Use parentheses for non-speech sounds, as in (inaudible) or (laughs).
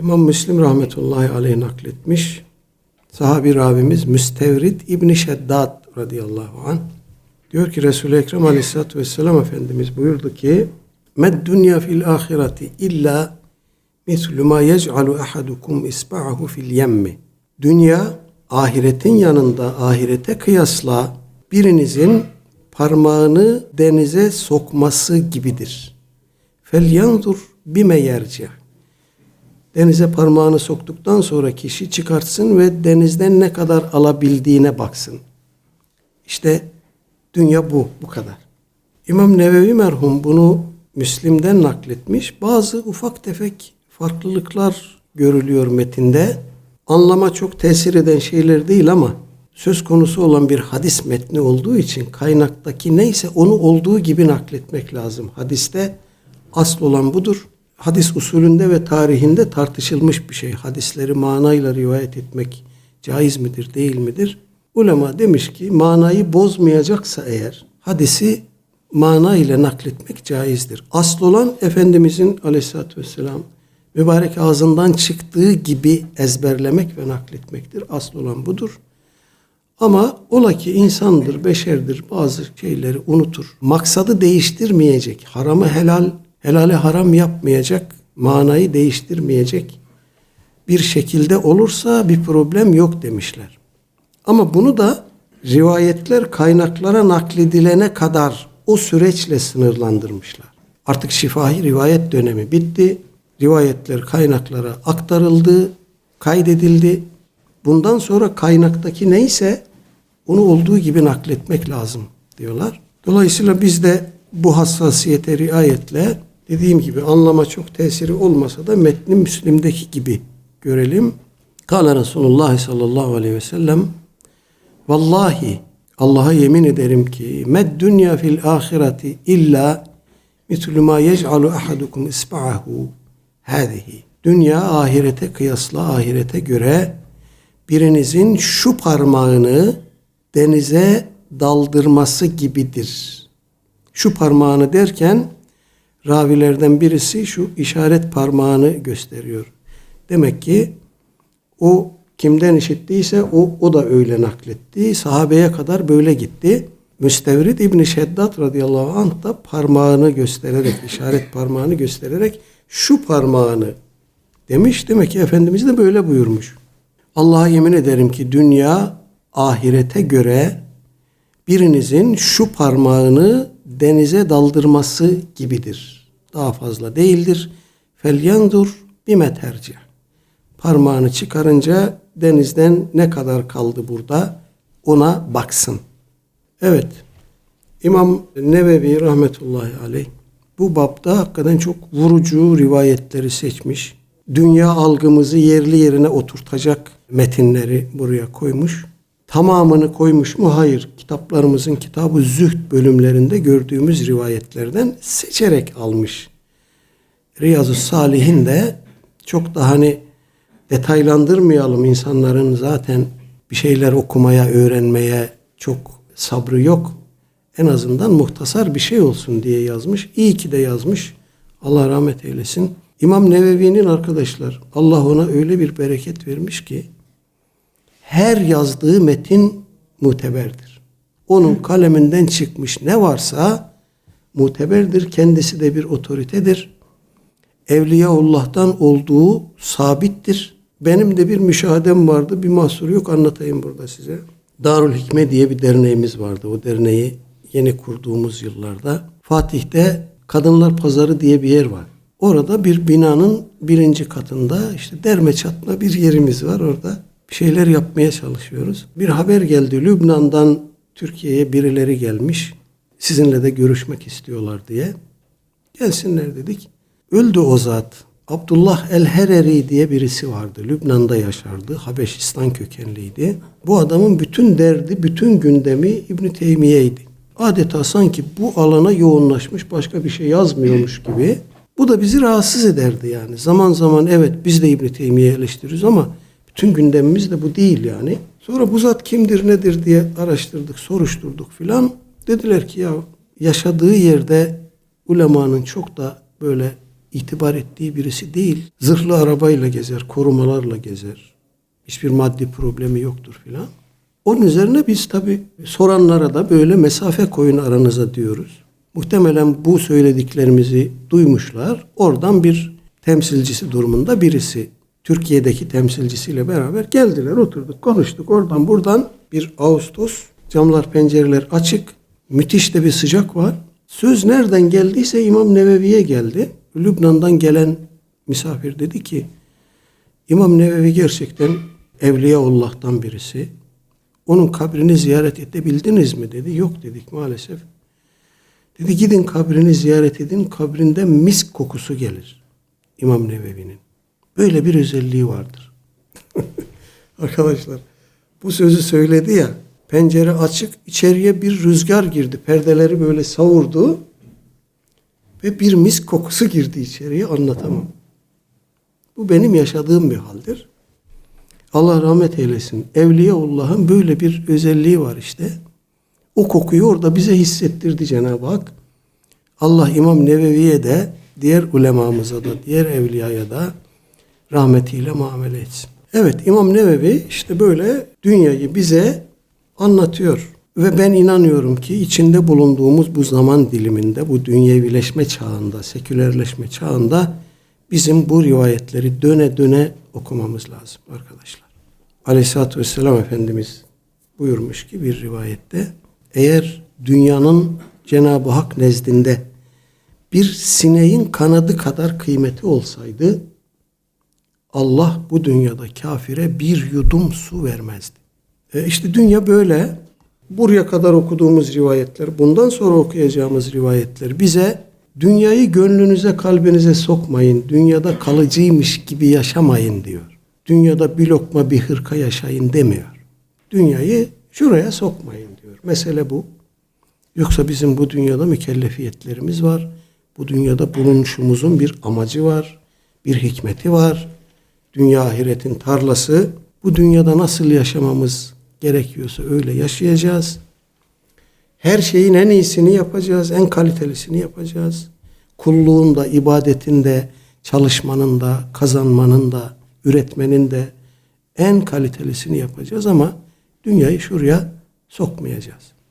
İmam Müslim rahmetullahi aleyh nakletmiş. Sahabi ravimiz Müstevrid İbni Şeddat radıyallahu anh. Diyor ki Resul-i Ekrem aleyhissalatü vesselam Efendimiz buyurdu ki Med dünya fil ahireti illa mislu ma yec'alu ahadukum isba'ahu fil yemmi. Dünya ahiretin yanında ahirete kıyasla birinizin parmağını denize sokması gibidir. Fel yandur bime yerci. Denize parmağını soktuktan sonra kişi çıkartsın ve denizden ne kadar alabildiğine baksın. İşte dünya bu, bu kadar. İmam Nevevi merhum bunu Müslim'den nakletmiş. Bazı ufak tefek farklılıklar görülüyor metinde. Anlama çok tesir eden şeyler değil ama söz konusu olan bir hadis metni olduğu için kaynaktaki neyse onu olduğu gibi nakletmek lazım. Hadiste asıl olan budur. Hadis usulünde ve tarihinde tartışılmış bir şey. Hadisleri manayla rivayet etmek caiz midir, değil midir? Ulema demiş ki manayı bozmayacaksa eğer hadisi mana ile nakletmek caizdir. Asıl olan Efendimizin aleyhissalatü vesselam mübarek ağzından çıktığı gibi ezberlemek ve nakletmektir. Asıl olan budur. Ama ola ki insandır, beşerdir bazı şeyleri unutur. Maksadı değiştirmeyecek, haramı helal, helale haram yapmayacak, manayı değiştirmeyecek bir şekilde olursa bir problem yok demişler. Ama bunu da rivayetler kaynaklara nakledilene kadar o süreçle sınırlandırmışlar. Artık şifahi rivayet dönemi bitti. Rivayetler kaynaklara aktarıldı, kaydedildi. Bundan sonra kaynaktaki neyse onu olduğu gibi nakletmek lazım diyorlar. Dolayısıyla biz de bu hassasiyete riayetle dediğim gibi anlama çok tesiri olmasa da metni Müslim'deki gibi görelim. Kale Resulullah sallallahu aleyhi ve sellem Vallahi Allah'a yemin ederim ki med dünya fil ahireti illa mitlu ma yec'alu ahadukum isba'ahu hadihi. Dünya ahirete kıyasla ahirete göre birinizin şu parmağını denize daldırması gibidir. Şu parmağını derken ravilerden birisi şu işaret parmağını gösteriyor. Demek ki o kimden işittiyse o, o da öyle nakletti. Sahabeye kadar böyle gitti. Müstevrid İbni Şeddat radıyallahu anh da parmağını göstererek, işaret parmağını göstererek şu parmağını demiş. Demek ki Efendimiz de böyle buyurmuş. Allah'a yemin ederim ki dünya ahirete göre birinizin şu parmağını denize daldırması gibidir. Daha fazla değildir. Felyandur bime tercih. Parmağını çıkarınca denizden ne kadar kaldı burada ona baksın. Evet. İmam Nevevi rahmetullahi aleyh bu bapta hakikaten çok vurucu rivayetleri seçmiş. Dünya algımızı yerli yerine oturtacak metinleri buraya koymuş. Tamamını koymuş mu? Hayır. Kitaplarımızın kitabı zühd bölümlerinde gördüğümüz rivayetlerden seçerek almış. Riyazu Salihin de çok da hani detaylandırmayalım insanların zaten bir şeyler okumaya, öğrenmeye çok sabrı yok. En azından muhtasar bir şey olsun diye yazmış. İyi ki de yazmış. Allah rahmet eylesin. İmam Nevevi'nin arkadaşlar Allah ona öyle bir bereket vermiş ki her yazdığı metin muteberdir. Onun kaleminden çıkmış ne varsa muteberdir. Kendisi de bir otoritedir. Evliyaullah'tan olduğu sabittir. Benim de bir müşahedem vardı. Bir mahsur yok anlatayım burada size. Darül Hikme diye bir derneğimiz vardı. O derneği yeni kurduğumuz yıllarda. Fatih'te Kadınlar Pazarı diye bir yer var. Orada bir binanın birinci katında işte derme çatma bir yerimiz var orada. Şeyler yapmaya çalışıyoruz. Bir haber geldi Lübnan'dan Türkiye'ye birileri gelmiş. Sizinle de görüşmek istiyorlar diye. Gelsinler dedik. Öldü o zat. Abdullah el-Hereri diye birisi vardı. Lübnan'da yaşardı. Habeşistan kökenliydi. Bu adamın bütün derdi, bütün gündemi İbn Teymiye'ydi. Adeta sanki bu alana yoğunlaşmış başka bir şey yazmıyormuş gibi. Bu da bizi rahatsız ederdi yani. Zaman zaman evet biz de İbn Teymiye eleştiriyoruz ama bütün gündemimiz de bu değil yani. Sonra bu zat kimdir nedir diye araştırdık, soruşturduk filan. Dediler ki ya yaşadığı yerde ulemanın çok da böyle itibar ettiği birisi değil. Zırhlı arabayla gezer, korumalarla gezer. Hiçbir maddi problemi yoktur filan. Onun üzerine biz tabi soranlara da böyle mesafe koyun aranıza diyoruz. Muhtemelen bu söylediklerimizi duymuşlar. Oradan bir temsilcisi durumunda birisi Türkiye'deki temsilcisiyle beraber geldiler oturduk konuştuk oradan buradan bir Ağustos camlar pencereler açık müthiş de bir sıcak var. Söz nereden geldiyse İmam Nevevi'ye geldi. Lübnan'dan gelen misafir dedi ki İmam Nevevi gerçekten Evliyaullah'tan birisi. Onun kabrini ziyaret edebildiniz mi dedi. Yok dedik maalesef. Dedi gidin kabrini ziyaret edin. Kabrinden misk kokusu gelir. İmam Nevevi'nin. Böyle bir özelliği vardır. (laughs) Arkadaşlar bu sözü söyledi ya pencere açık içeriye bir rüzgar girdi. Perdeleri böyle savurdu ve bir misk kokusu girdi içeriye anlatamam. Bu benim yaşadığım bir haldir. Allah rahmet eylesin. Evliyaullah'ın böyle bir özelliği var işte. O kokuyu orada bize hissettirdi Cenab-ı Hak. Allah İmam Nevevi'ye de diğer ulemamıza da diğer evliyaya da rahmetiyle muamele etsin. Evet İmam Nevevi işte böyle dünyayı bize anlatıyor. Ve ben inanıyorum ki içinde bulunduğumuz bu zaman diliminde, bu dünyevileşme çağında, sekülerleşme çağında bizim bu rivayetleri döne döne okumamız lazım arkadaşlar. Aleyhisselatü Vesselam Efendimiz buyurmuş ki bir rivayette eğer dünyanın Cenab-ı Hak nezdinde bir sineğin kanadı kadar kıymeti olsaydı Allah bu dünyada kafire bir yudum su vermezdi. E işte dünya böyle. Buraya kadar okuduğumuz rivayetler, bundan sonra okuyacağımız rivayetler bize dünyayı gönlünüze, kalbinize sokmayın. Dünyada kalıcıymış gibi yaşamayın diyor. Dünyada bir lokma bir hırka yaşayın demiyor. Dünyayı şuraya sokmayın diyor. Mesele bu. Yoksa bizim bu dünyada mükellefiyetlerimiz var. Bu dünyada bulunuşumuzun bir amacı var, bir hikmeti var. Dünya ahiretin tarlası. Bu dünyada nasıl yaşamamız gerekiyorsa öyle yaşayacağız. Her şeyin en iyisini yapacağız, en kalitelisini yapacağız. Kulluğun da, ibadetin de, çalışmanın da, kazanmanın da, üretmenin de en kalitelisini yapacağız ama dünyayı şuraya sokmayacağız.